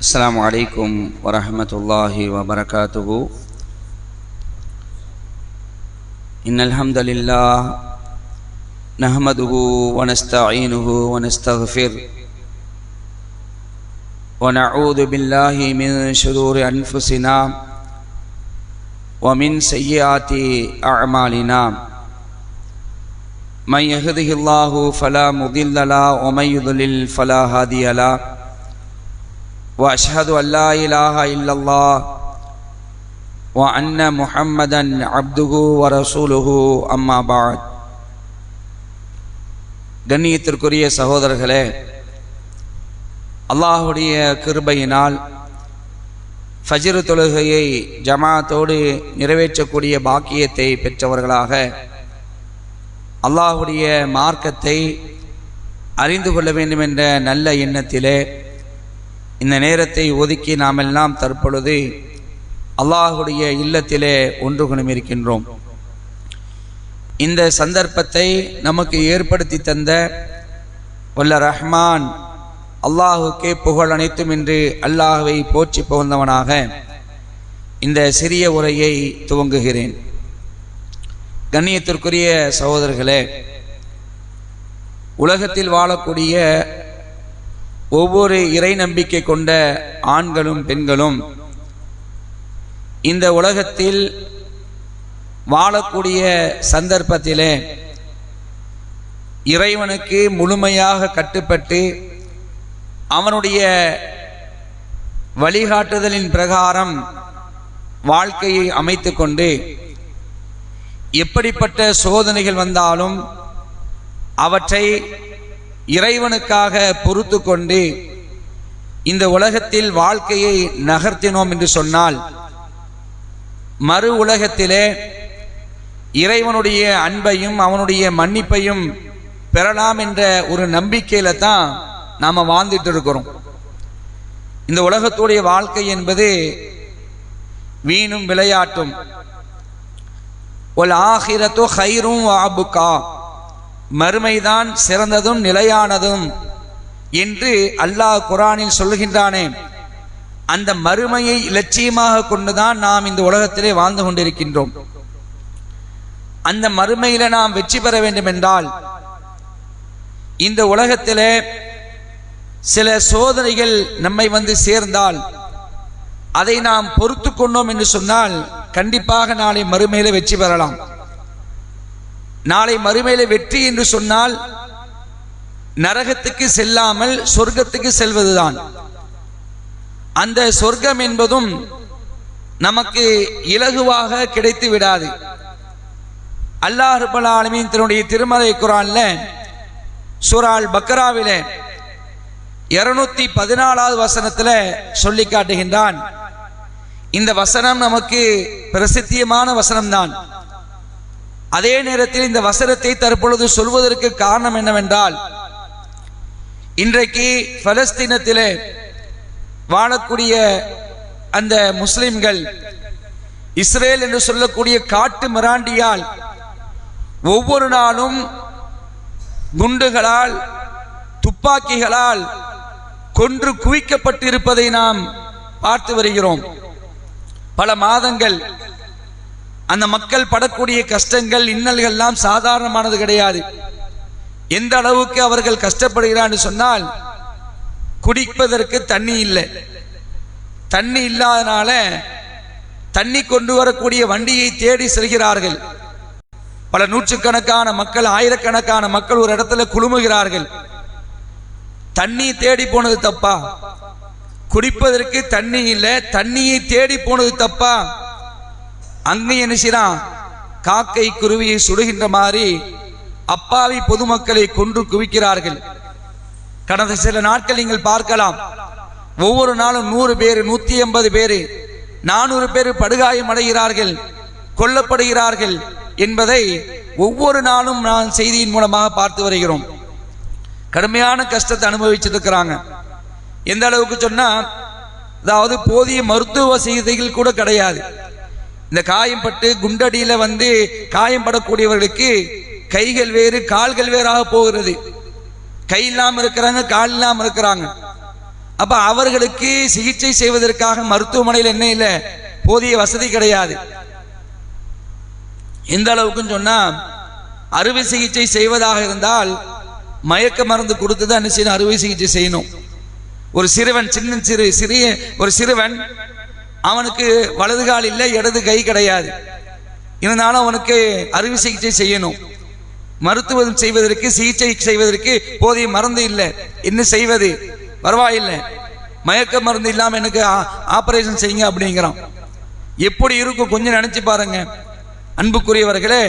السلام عليكم ورحمة الله وبركاته إن الحمد لله نحمده ونستعينه ونستغفر ونعوذ بالله من شرور أنفسنا ومن سيئات أعمالنا من يهده الله فلا مضل له، ومن يضلل فلا هادي له۔ واشهد ان لا اله الا الله وان محمدا عبده ورسوله اما بعد கண்ணியத்திற்குரிய சகோதரர்களே அல்லாஹுடைய கிருபையினால் ஃபஜ்ர் தொழுகையை ஜமாத்தோடு நிறைவேற்றக்கூடிய பாக்கியத்தை பெற்றவர்களாக அல்லாஹுடைய மார்க்கத்தை அறிந்து கொள்ள வேண்டும் என்ற நல்ல எண்ணத்திலே இந்த நேரத்தை ஒதுக்கி நாமெல்லாம் தற்பொழுது அல்லாஹுடைய இல்லத்திலே ஒன்று குணமிருக்கின்றோம். இந்த சந்தர்ப்பத்தை நமக்கு ஏற்படுத்தி தந்த வல்ல ரஹ்மான் அல்லாஹுக்கே புகழ் அனைத்தும் என்று அல்லாஹுவை போற்றி புகழ்ந்தவனாக இந்த சிறிய உரையை துவங்குகிறேன். கண்ணியத்திற்குரிய சகோதரர்களே உலகத்தில் வாழக்கூடிய ஒவ்வொரு இறை நம்பிக்கை கொண்ட ஆண்களும் பெண்களும் இந்த உலகத்தில் வாழக்கூடிய சந்தர்ப்பத்திலே இறைவனுக்கு முழுமையாக கட்டுப்பட்டு அவனுடைய வழிகாட்டுதலின் பிரகாரம் வாழ்க்கையை அமைத்து கொண்டு எப்படிப்பட்ட சோதனைகள் வந்தாலும் அவற்றை இறைவனுக்காக பொறுத்து கொண்டு இந்த உலகத்தில் வாழ்க்கையை நகர்த்தினோம் என்று சொன்னால் மறு உலகத்திலே இறைவனுடைய அன்பையும் அவனுடைய மன்னிப்பையும் பெறலாம் என்ற ஒரு நம்பிக்கையில தான் நாம் வாழ்ந்துட்டு இருக்கிறோம். இந்த உலகத்துடைய வாழ்க்கை என்பது வீணும் விளையாட்டும். ஒல் ஆகிரத்தோ ஹைரும் ஆபுக்கா மறுமைதான் சிறந்ததும் நிலையானதும் என்று அல்லாஹ் குரானில் சொல்லுகின்றானே. அந்த மறுமையை இலட்சியமாக கொண்டுதான் நாம் இந்த உலகத்திலே வாழ்ந்து கொண்டிருக்கின்றோம். அந்த மறுமையில நாம் வெற்றி பெற வேண்டும் என்றால் இந்த உலகத்திலே சில சோதனைகள் நம்மை வந்து சேர்ந்தால் அதை நாம் பொறுத்து கொண்டோம் என்று சொன்னால் கண்டிப்பாக நாளை மறுமையில வெற்றி பெறலாம். நாளை மறுமையில வெற்றி என்று சொன்னால் நரகத்துக்கு செல்லாமல் சொர்க்கத்துக்கு செல்வதுதான். அந்த சொர்க்கம் என்பதும் நமக்கு இலகுவாக கிடைத்து விடாது. அல்லாஹ் ரபுல் ஆலமீன் தன்னுடைய திருமலை குரான்ல சூரால் பக்ராவில இருநூத்தி பதினாலாவது வசனத்துல சொல்லி காட்டுகின்றான். இந்த வசனம் நமக்கு பிரசித்தியமான வசனம்தான். அதே நேரத்தில் இந்த வசனத்தை தற்பொழுது சொல்வதற்கு காரணம் என்னவென்றால் இன்றைக்கு பலஸ்தீனத்திலே வாழக்கூடிய அந்த முஸ்லிம்கள் இஸ்ரேல் என்று சொல்லக்கூடிய காட்டு மிராண்டியால் ஒவ்வொரு நாளும் குண்டுகளால் துப்பாக்கிகளால் கொன்று குவிக்கப்பட்டிருப்பதை நாம் பார்த்து வருகிறோம். பல மாதங்கள் அந்த மக்கள் படக்கூடிய கஷ்டங்கள் இன்னல்கள் எல்லாம் சாதாரணமானது கிடையாது. எந்த அளவுக்கு அவர்கள் கஷ்டப்படுகிறான்னு சொன்னால் குடிப்பதற்கு தண்ணி இல்லை. தண்ணி இல்லாதனால தண்ணி கொண்டு வரக்கூடிய வண்டியை தேடி செல்கிறார்கள். பல நூற்றுக்கணக்கான மக்கள் ஆயிரக்கணக்கான மக்கள் ஒரு இடத்துல குழுமுகிறார்கள். தண்ணி தேடி போனது தப்பா? குடிப்பதற்கு தண்ணி இல்லை தண்ணியை தேடி போனது தப்பா? அங்கே என்ன செய்யறான் காக்கை குருவியை சுடுகின்ற மாதிரி அப்பாவி பொதுமக்களை கொன்று குவிக்கிறார்கள். கடந்த சில நாட்கள் நீங்கள் பார்க்கலாம். ஒவ்வொரு நாளும் நூறு பேர் நூத்தி எண்பது பேர் நானூறு பேர் படுகாயம் அடைகிறார்கள் கொல்லப்படுகிறார்கள் என்பதை ஒவ்வொரு நாளும் நான் செய்தியின் மூலமாக பார்த்து வருகிறோம். கடுமையான கஷ்டத்தை அனுபவிச்சிருக்கிறாங்க. எந்த அளவுக்கு சொன்னா அதாவது போதிய மருத்துவ சிகிச்சைகள் கூட கிடையாது. இந்த காயம் பட்டு குண்டடியில வந்து காயம் படக்கூடியவர்களுக்கு கைகள் வேறு கால்கள் வேறாக போகிறது. கை இல்லாமல் இருக்கிறாங்க கால் இல்லாம இருக்கிறாங்க. அப்ப அவர்களுக்கு சிகிச்சை செய்வதற்காக மருத்துவமனையில் என்ன இல்லை? போதிய வசதி கிடையாது. எந்த அளவுக்குன்னு சொன்னா அறுவை சிகிச்சை செய்வதாக இருந்தால் மயக்க மருந்து கொடுத்து தான் என்ன செய்யணும்? அறுவை சிகிச்சை செய்யணும். ஒரு சிறுவன் சின்ன சிறு சிறிய ஒரு சிறுவன் அவனுக்கு வலது கால் இல்லை இடது கை கிடையாது. இருந்தாலும் அவனுக்கு அறுவை சிகிச்சை செய்யணும். மருத்துவம் செய்வதற்கு சிகிச்சை செய்வதற்கு போதிய மருந்து இல்லை. என்ன செய்வது? பரவாயில்லை. மயக்க மருந்து இல்லாமல் எனக்கு ஆபரேஷன் செய்யுங்க அப்படிங்கிறான். எப்படி இருக்கும் கொஞ்சம் நினைச்சு பாருங்க. அன்புக்குரியவர்களே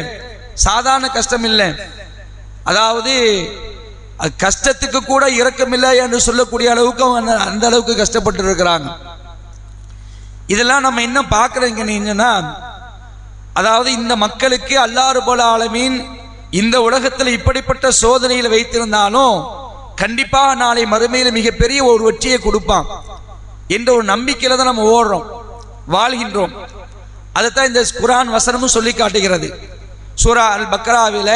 சாதாரண கஷ்டம் இல்லை. அதாவது அது கஷ்டத்துக்கு கூட இரக்கமில்லை என்று சொல்லக்கூடிய அளவுக்கு அவன் அந்த அளவுக்கு கஷ்டப்பட்டு இருக்கிறாங்க. இதெல்லாம் நம்ம என்ன பார்க்குறீங்க நீங்கன்னா அதாவது இந்த மக்களுக்கு அல்லாறு போல ஆலமீன் இந்த உலகத்தில் இப்படிப்பட்ட சோதனையில் வைத்திருந்தாலும் கண்டிப்பாக நாளை மறுமையில் மிகப்பெரிய ஒரு வெற்றியை கொடுப்பான் என்ற ஒரு நம்பிக்கையில தான் நம்ம ஓடுறோம் வாழ்கின்றோம். அதைத்தான் இந்த குரான் வசனமும் சொல்லி காட்டுகிறது. சூரா அல் பக்ராவில்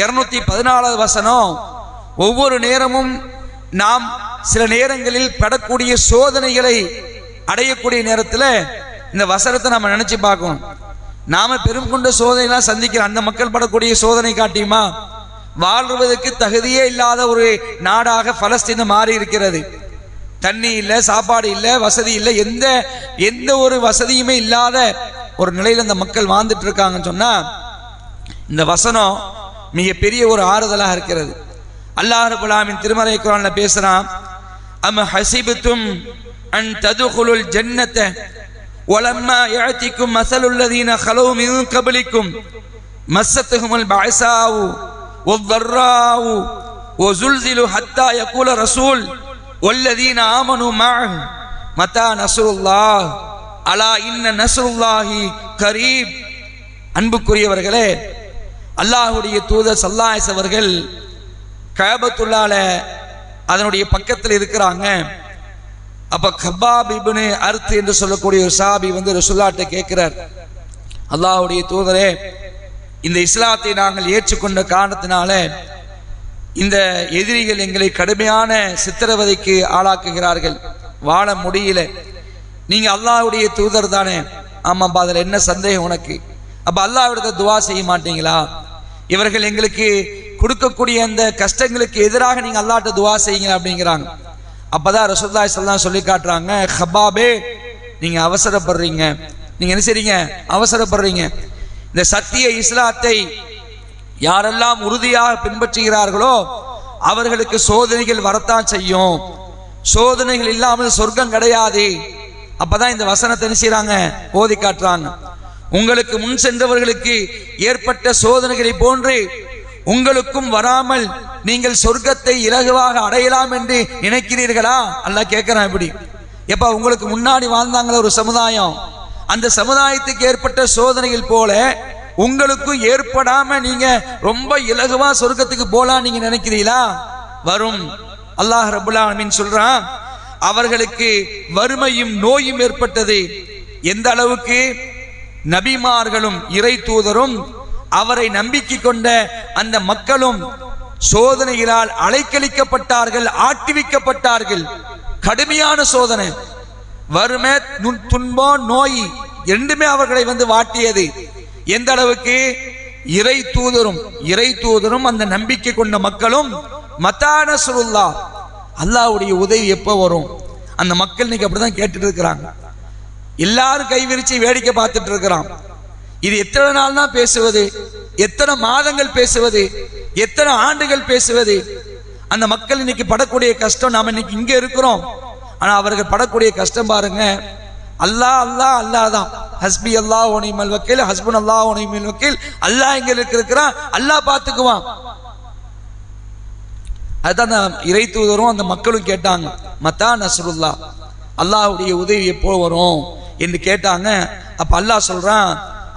இருநூத்தி பதினாலாவது வசனம் ஒவ்வொரு நேரமும் நாம் சில நேரங்களில் படக்கூடிய சோதனைகளை அடையக்கூடிய நேரத்தில் இந்த வசனத்தை நம்ம நினைச்சு பார்க்கணும். நாம பெரும் கொண்ட சோதனைலாம் சந்திக்கிற அந்த மக்கள் படக்கூடிய சோதனை காட்டியுமா? வாழ்வதற்கு தகுதியே இல்லாத ஒரு நாடாக பலஸ்தீன் மாறி இருக்கிறது. தண்ணி இல்லை சாப்பாடு இல்லை வசதி இல்லை எந்த எந்த ஒரு வசதியுமே இல்லாத ஒரு நிலையில் இந்த மக்கள் வாழ்ந்துட்டு இருக்காங்கன்னு சொன்னா இந்த வசனம் மிகப்பெரிய ஒரு ஆறுதலாக இருக்கிறது. அல்லாஹ் ரபுல்லாமின் திருமலை குரான்ல பேசுறான் அம்ம ஹசிபுத்தும் அன் ததுகுலுல் ஜன்னத்தை ولما يأتكم مثل الذين خلوا من قبلكم مستهم البعثاء والضراء وزلزلوا حتى يقول رسول والذين آمنوا معه متى نصر الله அலா இன்ன நஸ்ருல்லாஹி கரீப் அன்புக்குரியவர்களே அல்லாஹுடைய தூதர் சல்லாஸ் அவர்கள் கபத்துள்ளால அதனுடைய பக்கத்தில் இருக்கிறாங்க அப்ப கபாப் இபுனே அர்த் என்று சொல்லக்கூடிய ஒரு சாபி வந்து ரசுல்லாட்ட கேட்கிறார். அல்லாஹுடைய தூதரே இந்த இஸ்லாத்தை நாங்கள் ஏற்றுக்கொண்ட காரணத்தினால இந்த எதிரிகள் எங்களை கடுமையான சித்திரவதைக்கு ஆளாக்குகிறார்கள். வாழ முடியல. நீங்க அல்லாஹுடைய தூதர் தானே. ஆமாப்பா அதில் என்ன சந்தேகம் உனக்கு? அப்ப அல்லாவிடத்தை துவா செய்ய மாட்டீங்களா? இவர்கள் எங்களுக்கு கொடுக்கக்கூடிய அந்த கஷ்டங்களுக்கு எதிராக நீங்க அல்லாட்ட துவா செய்யுங்க அப்படிங்கிறாங்க. அப்பதான் ரசூலுல்லாஹி ஸல்லல்லாஹு சொல்லி காட்டுறாங்க ஹபாபே நீங்க அவசரப்படுறீங்க. நீங்க என்ன செய்றீங்க? அவசரப்படுறீங்க. இந்த சத்திய இஸ்லாத்தை யாரெல்லாம் உறுதியாக பின்பற்றுகிறார்களோ அவர்களுக்கு சோதனைகள் வரத்தான் செய்யும். சோதனைகள் இல்லாமல் சொர்க்கம் கிடையாது. அப்பதான் இந்த வசனத்தை என்ன செய்யறாங்க ஓதி காட்டுறாங்க. உங்களுக்கு முன் சென்றவர்களுக்கு ஏற்பட்ட சோதனைகளை போன்று உங்களுக்கும் வராமல் நீங்கள் சொர்க்கத்தை இலகுவாக அடையலாம் என்று நினைக்கிறீர்களா? அல்ல கேட்கிறான் இப்படி. எப்ப உங்களுக்கு முன்னாடி வாழ்ந்தாங்களே ஒரு சமுதாயம். அந்த சமுதாயத்துக்கு ஏற்பட்ட சோதனைகள் போல உங்களுக்கும் ஏற்படாம நீங்க ரொம்ப இலகுவா சொர்க்கத்துக்கு போலாம் நீங்க நினைக்கிறீங்களா? வரும். அல்லாஹ் ரபுல்லா சொல்றான் அவர்களுக்கு வறுமையும் நோயும் ஏற்பட்டது. எந்த அளவுக்கு? நபிமார்களும் இறை தூதரும் அவரை நம்பிக்கை கொண்ட அந்த மக்களும் சோதனைகளால் அலைக்கழிக்கப்பட்டார்கள் ஆட்டிவிக்கப்பட்டார்கள். கடுமையான சோதனை. வறுமை துன்பம் நோய் ரெண்டுமே அவர்களை வந்து வாட்டியது. எந்த அளவுக்கு? இறை தூதரும் இறை தூதரும் அந்த நம்பிக்கை கொண்ட மக்களும் மத்தான சுருல்லா அல்லாவுடைய உதவி எப்போ வரும்? அந்த மக்கள் இன்னைக்கு அப்படிதான் கேட்டுட்டு இருக்கிறாங்க. எல்லாரும் கைவிரிச்சு வேடிக்கை பார்த்துட்டு இருக்கிறான். இது எத்தனை நாள் தான் பேசுவது? எத்தனை மாதங்கள் பேசுவது? எத்தனை ஆண்டுகள் பேசுவது? அந்த மக்கள் இன்னைக்கு படக்கூடிய கஷ்டம் நாம இன்னைக்கு இங்க இருக்கிறோம். ஆனா அவர்கள் படக்கூடிய கஷ்டம் பாருங்க. அல்லாஹ் அல்லாஹ் அல்லாஹ் தான். ஹஸ்பி அல்லாஹ் ஒனிமல் வக்கீல் ஹஸ்பன் அல்லாஹ் ஒனிமல் வக்கீல். அல்லாஹ் இங்க இருக்கிறான். அல்லாஹ் பார்த்துக்குவான். அதுதான் அந்த இறை தூதரும் அந்த மக்களும் கேட்டாங்க. மத்தா நசருல்லா அல்லாஹ்வுடைய உதவி எப்போ வரும்? என்று கேட்டாங்க. அப்ப அல்லாஹ் சொல்றான்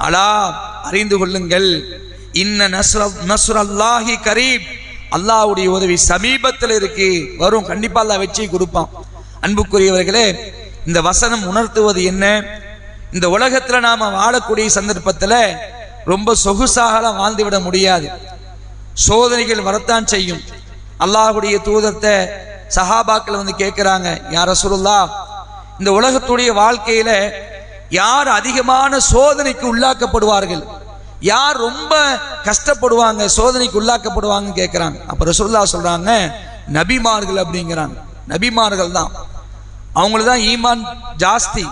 அலா அறிந்து கொள்ளுங்கள். இன்ன நஸ்ர அல்லாஹி கரீப் அல்லாஹ்வுடைய உதவி சமீபத்தில் இருக்கு. வரும் கண்டிப்பா அல்லா வெற்றி கொடுப்பான். அன்புக்குரியவர்களே இந்த வசனம் உணர்த்துவது என்ன? இந்த உலகத்துல நாம வாழக்கூடிய சந்தர்ப்பத்துல ரொம்ப சொகுசாகலாம் வாழ்ந்து விட முடியாது. சோதனைகள் வரத்தான் செய்யும். அல்லாஹுடைய தூதத்தை சஹாபாக்கள் வந்து கேட்குறாங்க யார சொல்லா இந்த உலகத்துடைய வாழ்க்கையில யார் அதிகமான சோதனைக்கு உள்ளாக்கப்படுவார்கள்? யார் ரொம்ப கஷ்டப்படுவாங்க சோதனைக்கு உள்ளாக்கப்படுவாங்கன்னு கேட்குறாங்க அப்போ ரசூலுல்லா சொல்றாங்க நபிமார்கள் அப்படிங்கிறாங்க. நபிமார்கள் தான். அவங்களுக்கு தான் ஈமான் ஜாஸ்தி.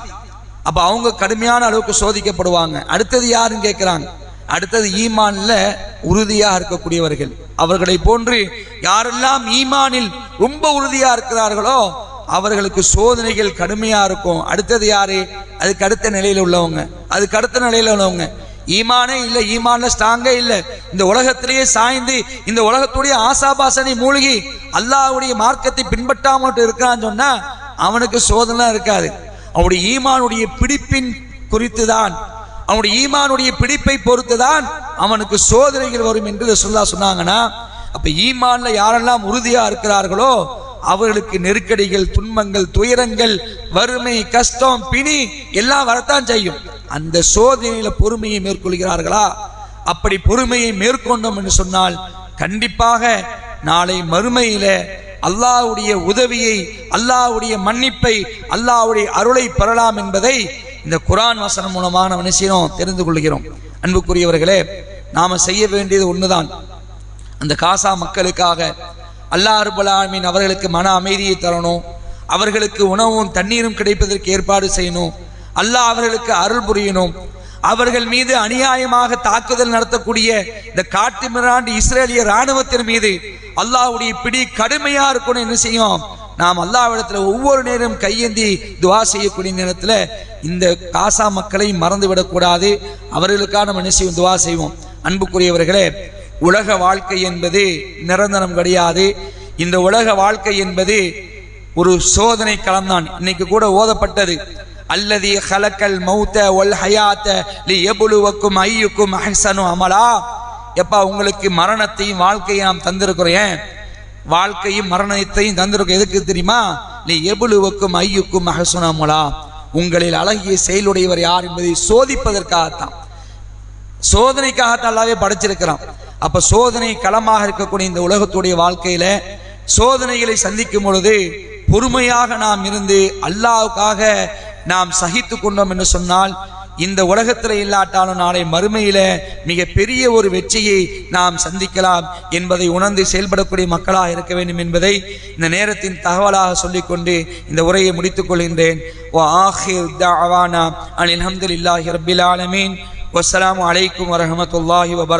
அப்ப அவங்க கடுமையான அளவுக்கு சோதிக்கப்படுவாங்க. அடுத்தது யாருன்னு கேட்கிறாங்க அடுத்தது ஈமான்ல உறுதியாக இருக்கக்கூடியவர்கள். அவர்களை போன்று யாரெல்லாம் ஈமானில் ரொம்ப உறுதியா இருக்கிறார்களோ அவர்களுக்கு சோதனைகள் கடுமையா இருக்கும். அடுத்தது யாரு? அதுக்கு அடுத்த நிலையில உள்ளவங்க. அதுக்கு அடுத்த நிலையில உள்ளவங்க. ஈமானே இல்லை ஈமான்ல ஸ்ட்ராங்கே இல்லை. இந்த உலகத்திலேயே சாய்ந்து இந்த உலகத்துடைய ஆசாபாசனை மூழ்கி அல்லாவுடைய மார்க்கத்தை பின்பற்றாமல் இருக்கிறான்னு சொன்னா அவனுக்கு சோதனை இருக்காது. அவனுடைய ஈமானுடைய பிடிப்பின் குறித்து தான் அவனுடைய ஈமானுடைய பிடிப்பை பொறுத்து தான் அவனுக்கு சோதனைகள் வரும் என்று சொல்லா சொன்னாங்கன்னா அப்ப ஈமான்ல யாரெல்லாம் உறுதியா இருக்கிறார்களோ அவர்களுக்கு நெருக்கடிகள் துன்பங்கள் துயரங்கள் வறுமை கஷ்டம் பிணி எல்லாம் வரத்தான் செய்யும். அந்த சோதனையில பொறுமையை மேற்கொள்கிறார்களா? அப்படி பொறுமையை மேற்கொண்டோம் என்று சொன்னால் கண்டிப்பாக நாளை மறுமையில அல்லாஹ்வுடைய உதவியை அல்லாஹ்வுடைய மன்னிப்பை அல்லாவுடைய அருளை பெறலாம் என்பதை இந்த குரான் வசனம் மூலமான மனுஷனும் தெரிந்து கொள்கிறோம். அன்புக்குரியவர்களே நாம செய்ய வேண்டியது ஒண்ணுதான். அந்த காசா மக்களுக்காக அல்லாஹ் ரபுல் அவர்களுக்கு மன அமைதியை தரணும். அவர்களுக்கு உணவும் தண்ணீரும் கிடைப்பதற்கு ஏற்பாடு செய்யணும். அல்லாஹ் அவர்களுக்கு அருள் புரியணும். அவர்கள் மீது அநியாயமாக தாக்குதல் நடத்தக்கூடிய இந்த காட்டு மிராண்டு இஸ்ரேலிய ராணுவத்தின் மீது அல்லாஹ்வுடைய பிடி கடுமையா இருக்கணும். என்ன செய்யும்? நாம் அல்லாவிடத்துல ஒவ்வொரு நேரம் கையேந்தி துவா செய்யக்கூடிய நேரத்துல இந்த காசா மக்களை மறந்து விடக்கூடாது அவர்களுக்காக நம்ம என்ன செய்வோம்? துவா செய்வோம். அன்புக்குரியவர்களே உலக வாழ்க்கை என்பது நிரந்தரம் கிடையாது. இந்த உலக வாழ்க்கை என்பது ஒரு சோதனை களம்தான். இன்னைக்கு கூட ஓதப்பட்டது. அல்லது ஹலக்கல் மௌத்த ஒல் ஹயாத்த லி எபுலுவக்கும் ஐயுக்கும் அஹ்சனு அமலா. எப்பா உங்களுக்கு மரணத்தையும் வாழ்க்கையும் நாம் தந்திருக்கிறேன் வாழ்க்கையும் மரணத்தையும் தந்திருக்கோம் எதுக்கு தெரியுமா? நீ எபுலுவக்கும் ஐயுக்கும் அஹ்சனு அமலா. உங்களில் அழகிய செயலுடையவர் யார் என்பதை சோதிப்பதற்காகத்தான். சோதனைக்காகத்தான் அல்லாவே படைச்சிருக்கிறான். அப்ப சோதனை களமாக இருக்கக்கூடிய இந்த உலகத்துடைய வாழ்க்கையில சோதனைகளை சந்திக்கும் பொழுது பொறுமையாக நாம் இருந்து அல்லாவுக்காக நாம் சகித்து கொண்டோம் என்று சொன்னால் இந்த உலகத்தில் இல்லாட்டாலும் நாளை மறுமையில மிக பெரிய ஒரு வெற்றியை நாம் சந்திக்கலாம் என்பதை உணர்ந்து செயல்படக்கூடிய மக்களாக இருக்க வேண்டும் என்பதை இந்த நேரத்தின் தகவலாக சொல்லிக்கொண்டு இந்த உரையை முடித்துக் கொள்கின்றேன். அனில் அஹமதுல்லாஹி ரபில் ஆலமீன். வசலாம் அலைக்கும் வரமத்துல்லாஹி வபரக்